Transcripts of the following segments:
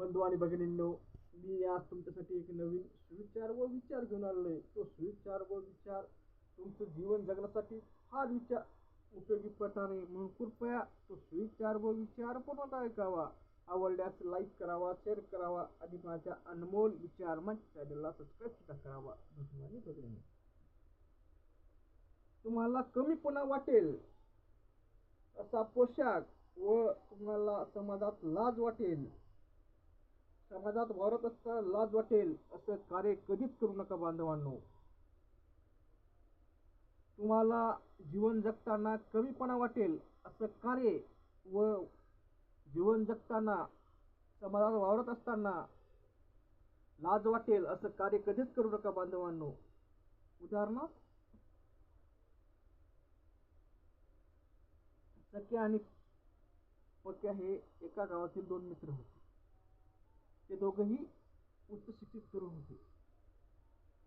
बंधू आणि भगिनींनो मी आज तुमच्यासाठी एक नवीन सुविचार व विचार घेऊन आलेलो आहे. तो सुविचार व विचार तुमचं जीवन जगण्यासाठी फार विचार उपयोगी पडणार आहे. म्हणून कृपया तो सुविचार व विचार पूर्ण ऐकावा आवडल्यास लाईक करावा शेअर करावा आणि माझ्या अनमोल विचार मंच चॅनलला सबस्क्राईब सुद्धा करावा. बंधू आणि तुम्हाला कमीपणा वाटेल असा पोशाख व तुम्हाला समाजात लाज वाटेल. समाजात वावरत असताना लाज वाटेल असं कार्य कधीच करू नका बांधवांनो. तुम्हाला जीवन जगताना कमीपणा वाटेल असं कार्य व जीवन जगताना समाजात वावरत असताना लाज वाटेल असं कार्य कधीच करू नका बांधवांनो. उदाहरणार्थ सख्या आणि पक्या हे एका गावातील दोन मित्र होते. ते दोघंही उच्च शिक्षित तरुण होते.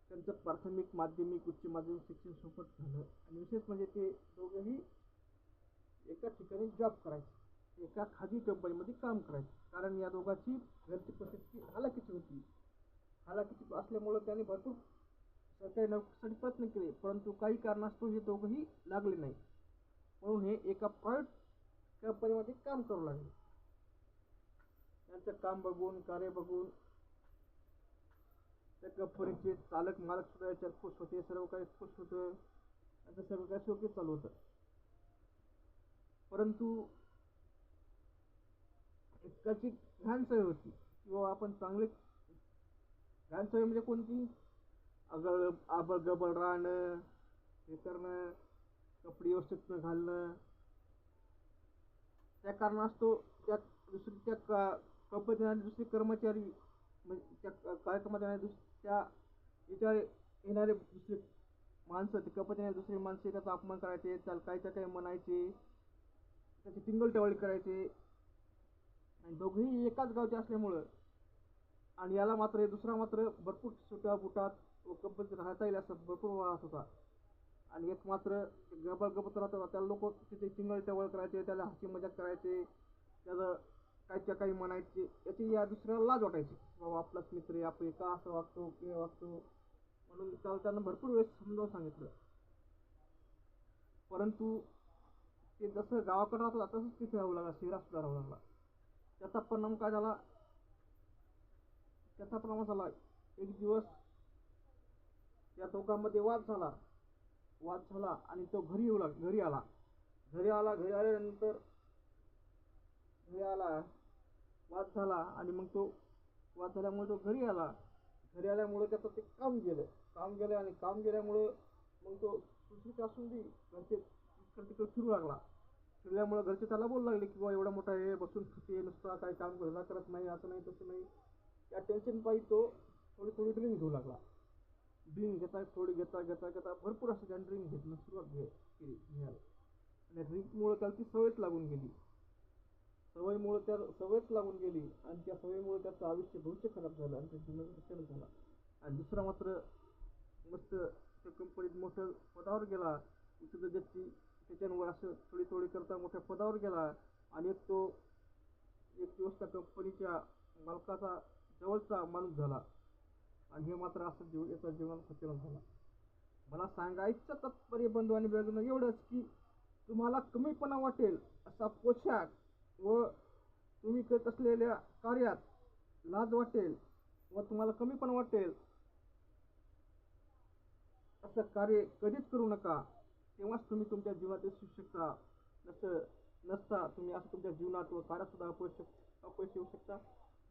त्यांचं प्राथमिक माध्यमिक उच्च माध्यमिक शिक्षण सोबत झालं. आणि विशेष म्हणजे ते दोघंही एका ठिकाणी जॉब करायचे. एका खाजगी कंपनीमध्ये काम करायचे. कारण या दोघांची घरची परिस्थिती हालाकीची होती. हालाकीची असल्यामुळं त्यांनी भरपूर सरकारी नोकरीसाठी प्रयत्न केले. परंतु काही कारणास्तव हे दोघंही लागले नाही. म्हणून हे एका प्रायव्हेट कंपनीमध्ये काम करू लागले. त्याचं काम बघून कार्य बघून त्या कंपनीचे चालक मालक सुद्धा याच्यात खुश होते. सर्व काही खुश होतं. आणि सर्व काही शोके चालू होतं. परंतु एकाची घाण सवय होती किंवा आपण चांगले घाण सवय म्हणजे कोणती? अगळ आबळ गबळ राहणं हे करणं कपडे व्यवस्थित न घालणं. त्या कारणास्तव त्या दुसरी त्या का कंपनीत येणारे दुसरे कर्मचारी म्हणजे त्या कार्यक्रमात येणारे दुस त्या याच्यावर येणारे दुसरे माणसं ते कंपनीत येणारे दुसरे माणसे त्याचा अपमान करायचे त्याला काय त्या काही म्हणायचे त्याची टिंगल टवाळी करायचे. आणि दोघेही एकाच गावचे असल्यामुळं आणि याला मात्र हे दुसरा मात्र भरपूर सुट्या बुटात व कंपनीत राहता येईल असं भरपूर वाहत होता. आणि एक मात्र गबल गबत राहत होता त्याला लोक तिथे टिंगल टवळ करायचे त्याला हसी मजाक करायचे त्याला काहीच्या काही म्हणायचे याची या दुसऱ्याला लाज वाटायची. बाबा आपलाच मित्र आहे आपण का असं वागतो के वागतो. म्हणून त्याला त्यांना भरपूर वेळेस समजावून सांगितलं. परंतु ते जसं गावाकडे राहतो तसंच तिथे राहू लागला शहरात सुद्धा राहू लागला. त्याचा परिणाम काय झाला? त्याचा परिणाम झाला एक दिवस या दोघांमध्ये वाद झाला. वाद झाला आणि तो घरी येऊ लाग घरी आला. घरी आला घरी आल्यानंतर घरी आला वाद झाला आणि मग तो वाद झाल्यामुळे तो घरी आला. घरी आल्यामुळं त्याचं ते काम गेलं. काम गेलं आणि काम गेल्यामुळं मग तो दुसरी असून बी घरचे इकडं तिकडं फिरू लागला. फिरल्यामुळं घरचे त्याला बोलू लागले की बाबा एवढा मोठा हे बसून खाते नुसता काही काम घरला करत नाही असं नाही तसं नाही. या टेन्शन पायी तो थोडी थोडी ड्रिंक घेऊ लागला. ड्रिंक घेता थोडी घेता घेता घेता भरपूर असं त्याने ड्रिंक घेतलं सुरुवात घे केली घ्यायला आणि ड्रिंकमुळं त्याला ती सवयच लागून गेली. सवयीमुळं त्या सवयच लागून गेली आणि त्या सवयीमुळे त्याचं आयुष्य भविष्य खराब झालं आणि त्याच्या जीवन विचार झाला. आणि दुसरा मात्र मस्त त्या कंपनीत मोठं पदावर गेला. उच्च दर्जाची त्याच्यावर असं थोडी थोडी करता मोठ्या पदावर गेला. आणि एक तो एक दिवस त्या कंपनीच्या मालकाचा जवळचा माणूस झाला. आणि हे मात्र असं जीव याचा जीवन सचलन झाला. मला सांगायचं तात्पर्य बंधू आणि बघणं एवढंच की तुम्हाला कमीपणा वाटेल असा पोशाख व तुम्ही करत असलेल्या कार्यात लाज वाटेल व तुम्हाला कमी पण वाटेल. असं कार्य कधीच करू नका. तेव्हाच तुम्ही तुमच्या जीवनात यशस्वी शकता. नसं नसता तुम्ही असं तुमच्या जीवनात व कार्यात सुद्धा अपयश अपयश येऊ शकता.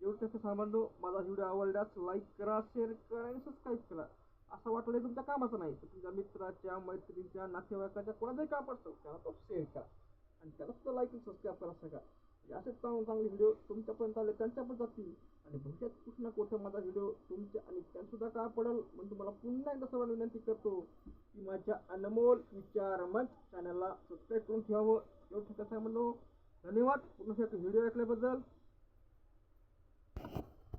एवढं कसं सांभाळतो माझा व्हिडिओ आवडल्यास लाईक करा शेअर करा आणि सबस्क्राईब करा. असं वाटलं तुमच्या कामाचं नाही तर तुमच्या मित्राच्या मैत्रिणीच्या नातेवाईकाच्या कोणाचंही काम असतो त्याला तो शेअर करा. आणि त्याला सुद्धा लाईक सबस्क्राईब करा सगळा. म्हणजे असेच चांगले चांगले व्हिडिओ तुमच्यापर्यंत आले त्यांच्या पण जातील. आणि भविष्यात कुठं ना कुठं माझा व्हिडिओ तुमच्या आणि त्यांसुद्धा काय पडेल म्हणून तुम्हाला पुन्हा एकदा सर्वांना विनंती करतो की माझ्या अनमोल विचार मंच